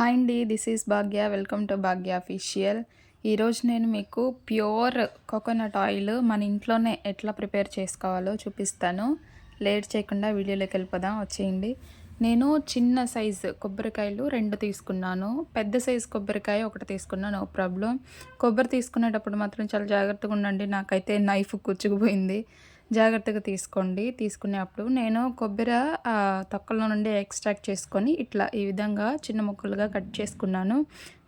Hi అండి this is Bhagya welcome to Bhagya official. ఈరోజు నేను మీకు ప్యూర్ కోకోనట్ ఆయిల్ మన ఇంట్లోనే ఎట్లా ప్రిపేర్ చేసుకోవాలో చూపిస్తాను. లేట్ చేయకుండా వీడియోలోకి వెళ్ళిపోదాం వచ్చేయండి. నేను చిన్న సైజు కొబ్బరికాయలు రెండు తీసుకున్నాను. పెద్ద సైజు కొబ్బరికాయ ఒకటి తీసుకున్నాను నో ప్రాబ్లం. కొబ్బరి తీసుకునేటప్పుడు మాత్రం చాలా జాగ్రత్తగా ఉండండి నాకైతే నైఫ్ కూర్చుకుపోయింది జాగ్రత్తగా తీసుకోండి. తీసుకునేప్పుడు నేను కొబ్బరి తొక్కల నుండి ఎక్స్ట్రాక్ట్ చేసుకొని ఇట్లా ఈ విధంగా చిన్న ముక్కలుగా కట్ చేసుకున్నాను.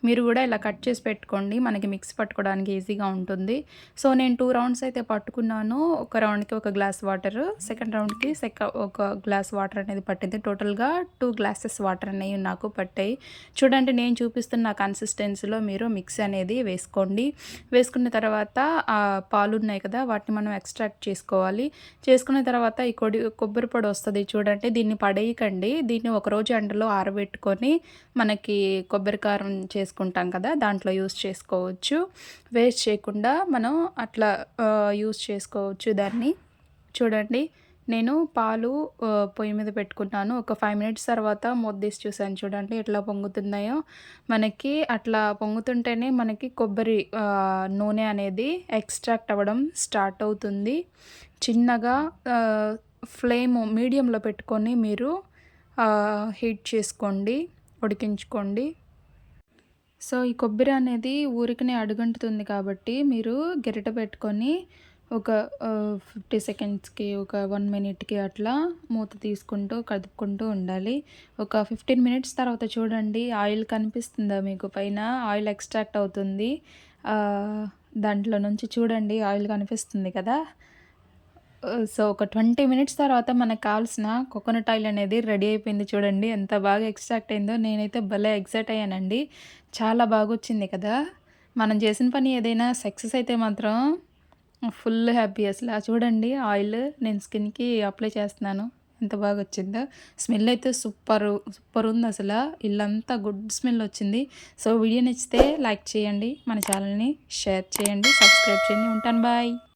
మీరు కూడా ఇలా కట్ చేసి పెట్టుకోండి. మనకి మిక్స్ పట్టుకోవడానికి ఈజీగా ఉంటుంది. సో నేను టూ రౌండ్స్ అయితే పట్టుకున్నాను. ఒక రౌండ్కి ఒక గ్లాస్ వాటర్ సెకండ్ రౌండ్కి సెక ఒక గ్లాస్ వాటర్ అనేది పట్టింది. టోటల్గా టూ గ్లాసెస్ వాటర్ అనేవి నాకు పట్టాయి. చూడండి నేను చూపిస్తున్న కన్సిస్టెన్సీలో మీరు మిక్స్ అనేది వేసుకోండి. వేసుకున్న తర్వాత పాలు ఉన్నాయి కదా వాటిని మనం ఎక్స్ట్రాక్ట్ చేసుకోవాలి. చేసుకున్న తర్వాత ఈ కొడి కొబ్బరి పొడి వస్తుంది చూడండి దీన్ని పడేయకండి. దీన్ని ఒకరోజు ఎండలో ఆరబెట్టుకొని మనకి కొబ్బరి కారం చేసుకుంటాం కదా దాంట్లో యూస్ చేసుకోవచ్చు. వేస్ట్ చేయకుండా మనం అట్లా యూస్ చేసుకోవచ్చు దాన్ని. చూడండి. నేను పాలు పొయ్యి మీద పెట్టుకున్నాను ఒక ఫైవ్ మినిట్స్ తర్వాత మొద్దేసి చూసాను చూడండి ఎట్లా పొంగుతున్నాయో. మనకి అట్లా పొంగుతుంటేనే మనకి కొబ్బరి నూనె అనేది ఎక్స్ట్రాక్ట్ అవ్వడం స్టార్ట్ అవుతుంది. చిన్నగా ఫ్లేమ్ మీడియంలో పెట్టుకొని మీరు హీట్ చేసుకోండి ఉడికించుకోండి. సో ఈ కొబ్బరి అనేది ఊరికనే అడుగంటుతుంది కాబట్టి మీరు గెరిట పెట్టుకొని ఒక ఫిఫ్టీ సెకండ్స్కి ఒక వన్ మినిట్కి అట్లా మూత తీసుకుంటూ కదుపుకుంటూ ఉండాలి. ఒక ఫిఫ్టీన్ మినిట్స్ తర్వాత చూడండి ఆయిల్ కనిపిస్తుందా మీకు? పైన ఆయిల్ ఎక్స్ట్రాక్ట్ అవుతుంది. దాంట్లో నుంచి చూడండి ఆయిల్ కనిపిస్తుంది కదా? సో ఒక ట్వంటీ మినిట్స్ తర్వాత మనకు కావాల్సిన కోకోనట్ ఆయిల్ అనేది రెడీ అయిపోయింది చూడండి. ఎంత బాగా ఎక్స్ట్రాక్ట్ అయిందో నేనైతే భలే ఎగ్జైట్ అయ్యానండి. చాలా బాగా వచ్చింది కదా? మనం చేసిన పని ఏదైనా సక్సెస్ అయితే మాత్రం ఫుల్ హ్యాపీ అసలు. చూడండి ఆయిల్ నేను స్కిన్కి అప్లై చేస్తున్నాను. ఎంత బాగా వచ్చిందో. స్మెల్ అయితే సూపర్ సూపర్ ఉంది అసలు. ఇల్లంతా గుడ్ స్మెల్ వచ్చింది. సో వీడియో నచ్చితే లైక్ చేయండి మన ఛానల్ని షేర్ చేయండి సబ్స్క్రైబ్ చేయండి. ఉంటాను బాయ్.